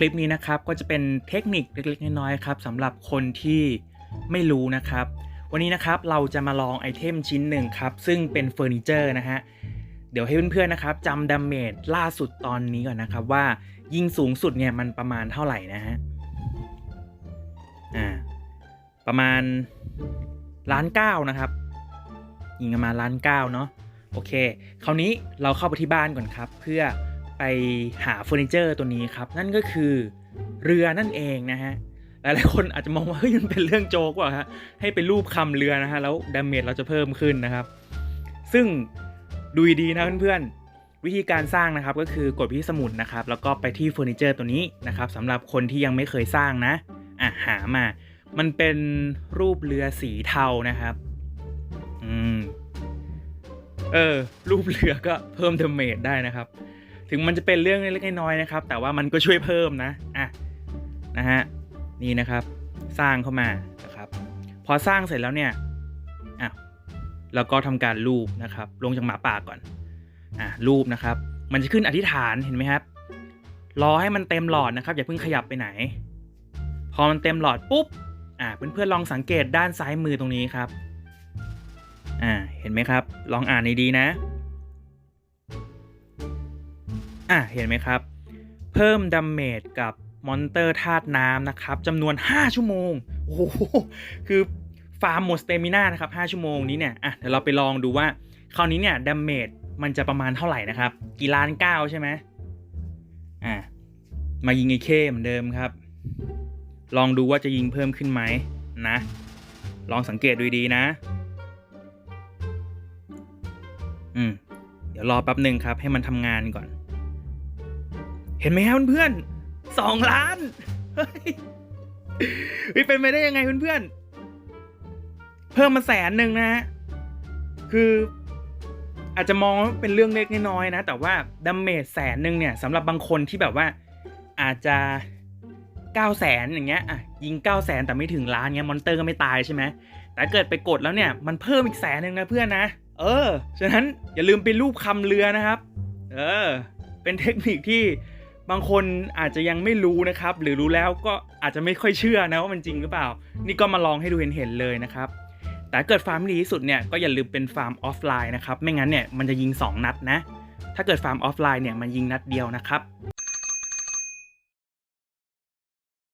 คลิปนี้นะครับก็จะเป็นเทคนิคเล็กๆน้อยๆครับสำหรับคนที่ไม่รู้นะครับ วันนี้นะครับเราจะมาลองไอเทมชิ้นหนึ่งครับ ซึ่งเป็นเฟอร์นิเจอร์นะฮะเดี๋ยวให้เพื่อนๆนะครับจำดาเมจล่าสุดตอนนี้ก่อนนะครับ ว่ายิงสูงสุดเนี่ยมันประมาณเท่าไหร่นะฮะอ่าประมาณล้านเก้านะครับ ยิงประมาณล้านเก้าเนาะโอเค คราวนี้เราเข้าไปที่บ้านก่อนครับ เพื่อ ไปหาเฟอร์นิเจอร์ตัวนี้ครับ นั่นก็คือเรือนั่นเองนะฮะหลายๆคนอาจจะมองว่าเฮ้ยมันเป็นเรื่องโจกว่ะฮะให้ไปรูปคำเรือนะฮะแล้วดาเมจเราจะเพิ่มขึ้นนะครับ ซึ่งดูดีนะเพื่อนๆ วิธีการสร้างนะครับก็คือกดไปที่สมุดนะครับ แล้วก็ไปที่เฟอร์นิเจอร์ตัวนี้นะครับสำหรับคนที่ยังไม่เคยสร้างนะอะหามา มันเป็นรูปเรือสีเทานะครับอืมเออรูปเรือก็เพิ่มเดเมจได้นะครับ ถึงมันจะเป็นเรื่องเล็กๆน้อยๆนะครับ แต่ว่ามันก็ช่วยเพิ่มนะอะนะฮะนี่นะครับ สร้างเข้ามานะครับ พอสร้างเสร็จแล้วเนี่ยอะแล้วก็ทำการรูปนะครับ ลงจากหมาป่าก่อนอะรูปนะครับ มันจะขึ้นอธิษฐานเห็นไหมครับ รอให้มันเต็มหลอดนะครับ อย่าเพิ่งขยับไปไหน พอมันเต็มหลอดปุ๊บอะเพื่อนๆลองสังเกตด้านซ้ายมือตรงนี้ครับอ่าเห็นไหมครับ ลองอ่านดีๆนะ อะเห็นไหมครับ เพิ่มดาเมจกับมอนเตอร์ธาตุน้ำนะครับจำนวน 5 ชั่วโมง โอ้โห คือฟาร์มหมดสเตมิน่านะครับ 5 ชั่วโมงนี้เนี่ย อะ เดี๋ยวเราไปลองดูว่า คราวนี้เนี่ยดาเมจมันจะประมาณเท่าไหร่นะครับ กี่ล้านเก้าใช่ไหมอะ มายิงไอ้เคเหมือนเดิมครับ ลองดูว่าจะยิงเพิ่มขึ้นไหมนะ ลองสังเกตดูดีนะ อืม เดี๋ยวรอแป๊บหนึ่งครับ ให้มันทำงานก่อน เห็นไหมครับเพื่อนๆสองล้านเฮ้ยเป็นไปได้ยังไงเพื่อนๆเพิ่มมาแสนหนึ่งนะฮะคืออาจจะมองว่าเป็นเรื่องเล็กน้อยนะ แต่ว่าดาเมจแสนหนึ่งเนี่ยสำหรับบางคนที่แบบว่าอาจจะเก้าแสนอย่างเงี้ยอะยิงเก้าแสนแต่ไม่ถึงล้านเงี้ยมอนเตอร์ก็ไม่ตายใช่ไหมแต่เกิดไปกดแล้วเนี่ยมันเพิ่มอีกแสนหนึ่งนะเพื่อนนะ เออ ฉะนั้นอย่าลืมไปรูปคำเรือนะครับ เออ เป็นเทคนิคที่ บางคนอาจจะยังไม่รู้นะครับ หรือรู้แล้วก็อาจจะไม่ค่อยเชื่อนะว่ามันจริงหรือเปล่า นี่ก็มาลองให้ดูเห็นๆเลยนะครับ แต่เกิดฟาร์มที่ดีที่สุดเนี่ยก็อย่าลืมเป็นฟาร์มออฟไลน์นะครับ ไม่งั้นเนี่ยมันจะยิง 2 นัดนะ ถ้าเกิดฟาร์มออฟไลน์เนี่ยมันยิงนัดเดียวนะครับ